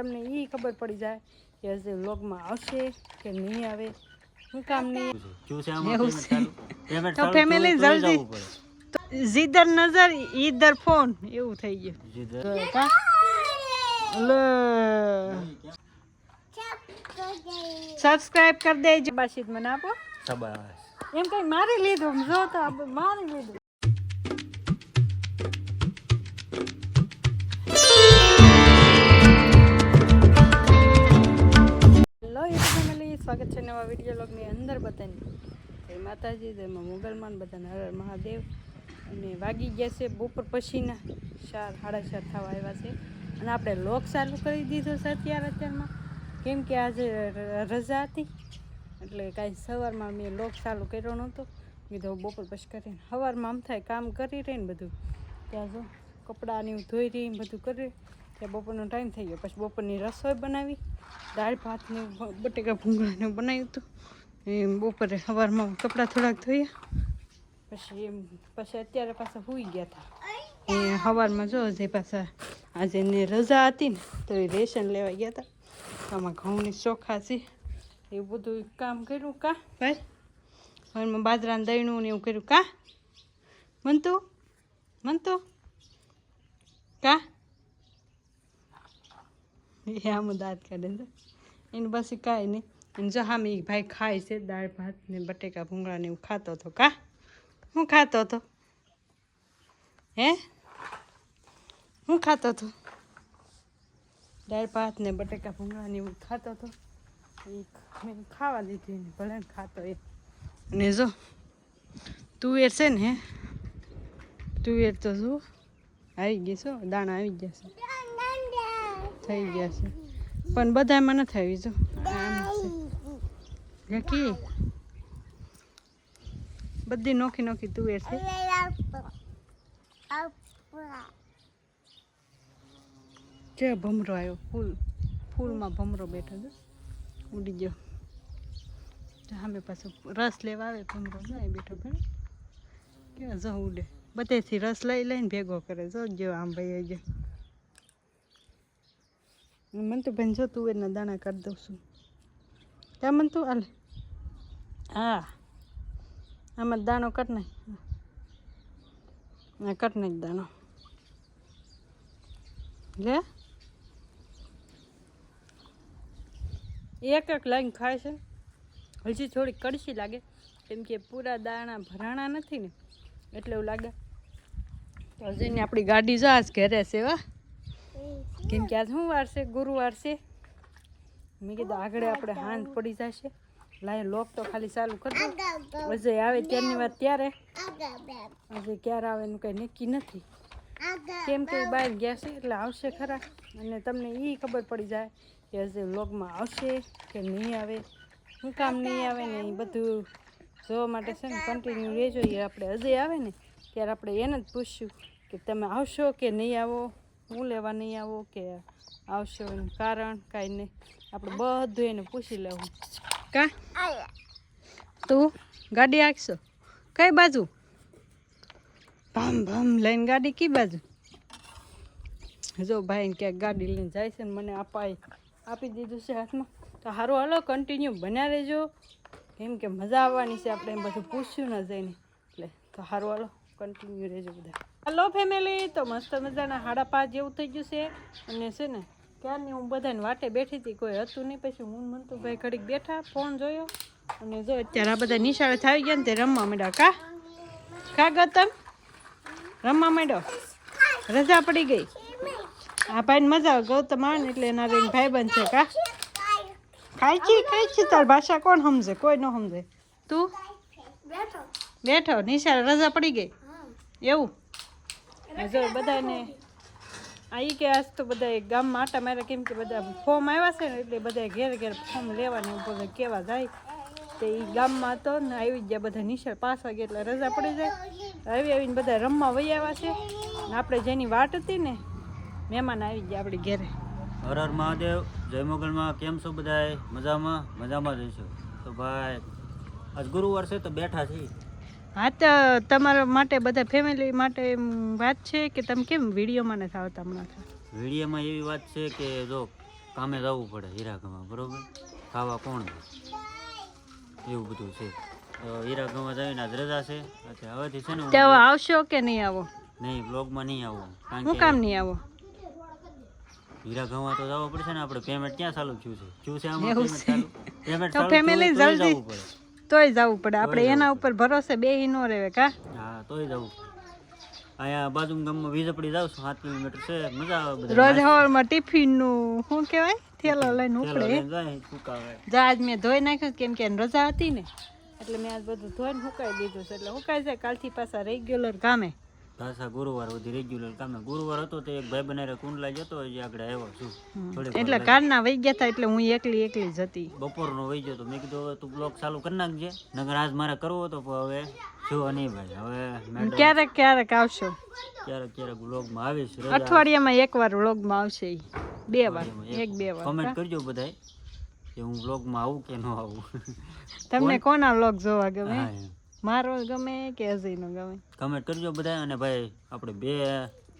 તમને એ ખબર પડી જાય કે હજી વ્લોગમાં આવશે કે નહીં આવે. શું કામ નહીં. તો જલ્દી. જીદર નજર ઈધર ફોન. એવું થઈ ગયું. સબસ્ક્રાઇબ કરી દેજો. બાશીદ મને આપો. એમ કઈ મારી લીધું? જો તો મારી લીધું. સ્વાગત છે નવા વીડિયો લોગની અંદર બધાની. જય માતાજી, જય મોગલમાન, બધાને હર મહાદેવ. અને વાગી ગયા છે બપોર પછીના. ચાર, સાડા ચાર થવા આવ્યા છે. અને આપણે લોક ચાલુ કરી દીધો છે અત્યારે અત્યારમાં. કેમ કે આજે રજા હતી. એટલે કાંઈ સવારમાં મેં લોક ચાલુ કર્યો નહોતો. કીધું બપોર પછી કરીને સવારમાં આમ થાય કામ કરી રહી ને બધું. ત્યાં જો કપડાની ધોઈ રહી બધું કરી ત્યાં બપોરનો ટાઈમ થઈ ગયો. પછી બપોરની રસોઈ બનાવી. દાળ ભાત બટેકા ભૂંગળાને બનાવ્યું હતું. એમ બપોરે સવારમાં કપડાં થોડાક ધોયા. પછી એમ પછી અત્યારે પાછા સૂઈ ગયા હતા એ સવારમાં જો જે પાછા આજે એને રજા હતી ને, તો એ રેશન લેવા ગયા હતા આમાં ઘઉંની ચોખા છે એ બધું કામ કર્યું કા? ભાઈ ઘરમાં બાજરાનું દહીણું ને એવું કર્યું કા? મનતું? મનતું? કા? એ આમ દાંત કાઢે છે. એને પછી કાંઈ નહીં. અને જો હામે ઈ ભાઈ ખાય છે, દાળ, ભાત ને બટેકા, ભૂંગળા ને એવું ખાતો હતો કા? હું ખાતો હતો? હે? હું ખાતો હતો? દાળ, ભાત ને બટેકા, ભૂંગળા ને એવું ખાતો હતો. એ મેં ખાવા દીધી ભલે ખાતો એ. અને જો, તુવેર છે ને તુવેર તો જો, આવી ગઈ છો દાણા આવી ગયા છે. થઈ ગયા છે. પણ બધામાં નથી આવી, જો. નકી બધી નોખી નોખી તુવેર છે. જે ભમરો આવ્યો, ફૂલ, ફૂલમાં ભમરો બેઠો છે. ઉડી ગયો. સામે પાછો રસ લેવા આવે ભમરો એ બેઠો ભાઈ કેવા જો ઉડે? બધેથી રસ લઈ લઈને ભેગો કરે. જો આમ ભાઈ ગયો મને તો બેન જો તુવેરના દાણા કાઢી દઉં છું. ક્યાં મને તું હાલ હા. આમાં દાણો કટ નહીં હા નાખ દાણો. લે. એક એક લાઈન ખાય છે. હજી થોડી કડશી લાગે. કેમ કે પૂરા દાણા ભરાણા નથી ને. એટલે એવું લાગે. તો હજી આપણી ગાડી જો, ઘેરે ઘરે છે વા કેમ કે આજ શું વાર છે? ગુરુવાર છે. મેં કીધું આગળ આપણે હાંધ પડી જશે. લાય લોક તો ખાલી ચાલુ કરી દો. અજય આવે ત્યારની વાત ત્યારે. અજય ક્યારે આવે એનું કંઈ નક્કી નથી. કેમ કે બહાર ગયા છે એટલે આવશે ખરા. અને તમને એ ખબર પડી જાય કે અજય લોકમાં આવશે કે નહીં આવે. શું કામ નહીં આવે ને એ બધું જોવા માટે છે ને કન્ટિન્યુ રહેજો. એ આપણે અજય આવે ને ત્યારે આપણે એને જ પૂછ્યું કે તમે આવશો કે નહીં આવો? હું લેવા નહીં આવો કે આવશો એનું કારણ કાંઈ નહીં. આપણે બધું એને પૂછી લેવું. કા? તું ગાડી આખશો? કઈ બાજુ? ભમ ભમ, લઈને ગાડી કી બાજુ? જો ભાઈને ક્યાંક ગાડી લઈને જાય છે ને મને અપાય. આપી દીધું છે હાથમાં. તો સારું હાલો કન્ટિન્યુ બન્યા રહેજો. કેમ કે મજા આવવાની છે આપણે એમ બધું પૂછ્યું ન જઈને. એટલે તો સારું હાલો કન્ટિન્યુ રહેજો બધા. હલો ફેમિલી તો મસ્ત મજાના હાડા પાંચ જેવું થઈ ગયું છે. અને છે ને ક્યારની હું બધાને વાટે બેઠી હતી કોઈ હતું નહીં. પછી હું મંતુભાઈ ઘડીક બેઠા ફોન જોયો. અને જો અત્યારે આ બધા નિશાળે થઈ ગયા ને તે રમવા માંડ્યા. કા? કા ગતમ? રમવા માંડ્યો? રજા પડી ગઈ? આ ભાઈને મજા આવે ગૌતમ આવે ને એટલે એના રેન ભાઈબંધ છે કા? ખાય છે ખાય છે. તાર ભાષા કોણ સમજે? કોઈ ન સમજે. તું? બેઠો. નિશાળ રજા પડી ગઈ? એવું? જો બધાને આ એ કે આજ તો બધા ગામમાં આટા મારે કેમ કે બધા ફોર્મ આવ્યા છે ને એટલે બધા ઘેર ઘેર ફોર્મ લેવાને બધા કેવા જાય. તે એ ગામમાં હતો ને આવી ગયા બધા નિશાળ પાસ વાગે એટલે રજા પડી જાય. આવી આવીને બધા રમવા વહી આવ્યા છે. ને આપણે જેની વાટ હતી ને મહેમાન આવી ગયા આપણે ઘેરે. હર હર મહાદેવ જય મોગલમાં કેમ છો બધાય? મજામાં? મજામાં જઈશું તો ભાઈ આજ ગુરુવાર છે તો બેઠા છીએ. હા તો તમારા માટે બધા ફેમિલી માટે વાત છે કે તમે કેમ વિડીયોમાં નથી આવતા હમણાં વિડીયોમાં એવી વાત છે કે જો કામે જવું પડે હીરાગમાં બરોબર? ખાવા કોણ એવું બધું છે. તો હીરાગમાં જઈને આજ રજા છે. એટલે હવેથી છે ને ત્યાં આવશો કે નહીં આવો? નહીં બ્લોગમાં નહીં આવો. હું કામ નહીં આવો? હીરાગમાં તો જવું પડશે ને આપણે પેમેન્ટ ક્યાં ચાલુ થયું છે? થયું છે આમાં પેમેન્ટ ચાલુ? પેમેન્ટ ચાલુ જલ્દી- જવું પડે. તોય જવું પડે. આપણે એના ઉપર ભરોસે બે નો રહેવે કા? હા તોય જવું અહીંયા બાજુ ગામમાં વીજપડી જાવ છું સાત કિલોમીટર છે. મજા આવે બધા રોજ સવારમાં ટિફિનનું શું કહેવાય? થેલો લઈને ઉપડે. જહાજ મેં ધોઈ નાખ્યું કેમ કે રજા હતી ને. એટલે મેં આજ બધું ધોઈને સુકાઈ દીધું છે. એટલે સુકાઈ જાય કાલથી પાછા રેગ્યુલર કામે. પાછા ગુરુવાર સુધી રેગ્યુલર કામે. ગુરુવાર હતો તો એક ભાઈ બનારે કુંડલા જતો હજી આગળ આવ્યો છું. એટલે. કારના વહી ગયા હતા એટલે હું એકલી એકલી જ હતી. બપોરનો વહી ગયો તો મેં કીધું હવે તું બ્લોગ ચાલુ કરી નાખજે. નગર આજ મારે કરવો હતો પણ હવે જો નહીં ભાઈ. હવે ક્યારેક ક્યારેક આવશો. ક્યારેક ક્યારેક બ્લોગમાં આવીશ અઠવાડિયામાં એકવાર વ્લોગમાં આવશે બે વાર એક બે વાર કમેન્ટ કરજો બધાય કે હું બ્લોગમાં આવું કે ન આવું. તમને કોના વ્લોગ જોવા ગમે. મારો ગમે કે અજયનો ગમે? કમેન્ટ કરજો બધાય અને ભાઈ આપણે બે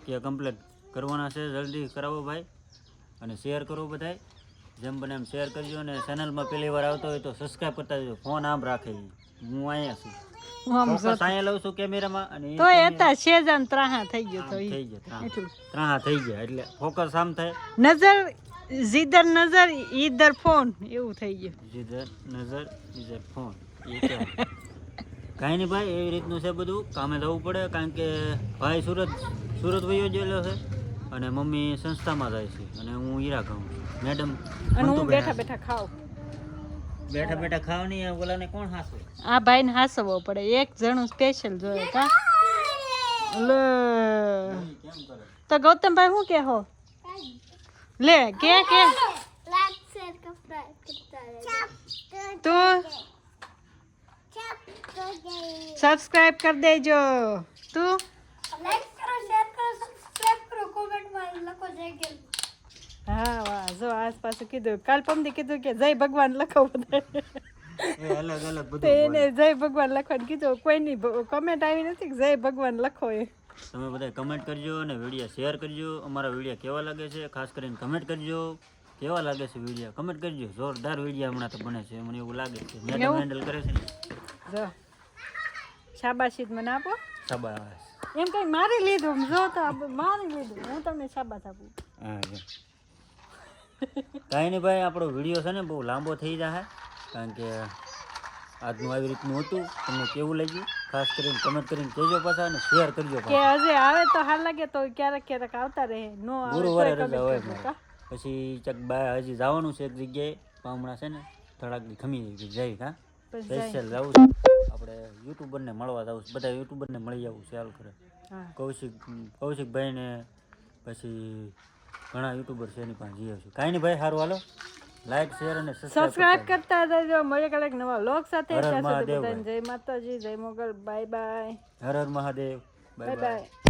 કે કમ્પ્લીટ કરવાના છે. જલ્દી કરાવો ભાઈ અને શેર કરો બધાય. જેમ બને એમ શેર કરજો અને ચેનલમાં પહેલી વાર આવતો હોય તો સબસ્ક્રાઈબ કરતા જજો. ફોન આમ રાખે હું અહીંયા છું. હું આમ અહીંયા લઉં છું કેમેરામાં અને તો હતા શેજાન ત્રાહા થઈ ગયો તો થઈ ગયો ત્રાહ. થઈ ગયા એટલે ફોકસ આમ થાય. નજર જીદર નજર ઈધર ફોન. એવું થઈ ગયું. જીધર નજર ઇધર ફોન. એ. કાંઈ નહીં ભાઈ એવી રીતનું છે બધું. કામે જવું પડે કારણ કે ભાઈ સુરત સુરત વયો ગયેલો છે અને મમ્મી સંસ્થામાં જાય છે અને હું હીરા ખાઉં છું. મેડમ અને હું બેઠા બેઠા ખાઉં. બેઠા બેઠા ખાવ નહીં ઓલાને કોણ હાસવે આ ભાઈને હાસવો પડે. એક જણું સ્પેશિયલ જોઈએ કા લે. કેમ કરે તો ગૌતમભાઈ શું કે હો લે કે કે? તું સબસ્ક્રાઇબ કરી દેજો. તું? હા વાહ. જો આસપાસ કીધું કાલ પમદી કીધું કે જય ભગવાન લખો બધા. એ અલગ અલગ તો બધું એને જય ભગવાન લખવાનું કીધું. કોઈની કોમેન્ટ આવી નથી કે જય ભગવાન લખો એ. તમે બધા કમેન્ટ કરજો અને વીડિયો શેર કરજો. અમારા વીડિયો કેવા લાગે છે ખાસ કરીને કમેન્ટ કરજો. કેવા લાગે છે વીડિયો કમેન્ટ કરજો. જોરદાર વીડિયો હમણાં તો બને છે. મને એવું લાગે છે. મેડમ હેન્ડલ કરે છે ને. જો. શાબાશી મને આપો. શાબાશ. એમ કઈ મારી લીધું જો તો મારી લીધું. હું તમને શાબાશ આપું. કાંઈ નહીં ભાઈ આપણો વીડિયો છે ને બહુ લાંબો થઈ જાય કારણ કે આજનું આવી રીતનું હતું. તમને કેવું લાગ્યું? ખાસ કરીને કમેન્ટ કરીને કહેજો પાછા અને શેર કરજો કે હજે આવે તો હાલ લાગે તો ક્યારેક ક્યારેક આવતા રહે. નો ગુરુવારે રજા હોય? પછી ચક બા હજી જવાનું છે એક જગ્યાએ. હમણાં છે ને થોડાક ખમી જઈ હા. સ્પેશિયલ જવું છે આપણે યુટ્યુબરને મળવા જવું છે. બધા યુટ્યુબરને મળી જવું છે હાલ કરે કૌશિક કૌશિકભાઈને પછી ઘણા યુટ્યુબર છે એની પાસે જઈએ છીએ. કાંઈ નહીં ભાઈ સારું હાલો. લાઈક શેર અને સબસ્ક્રાઇબ કરતા જજો મળે કલાક નવા લોક સાથે. જય માતાજી જય Mogal. Bye bye Har Har Mahadev. Bye bye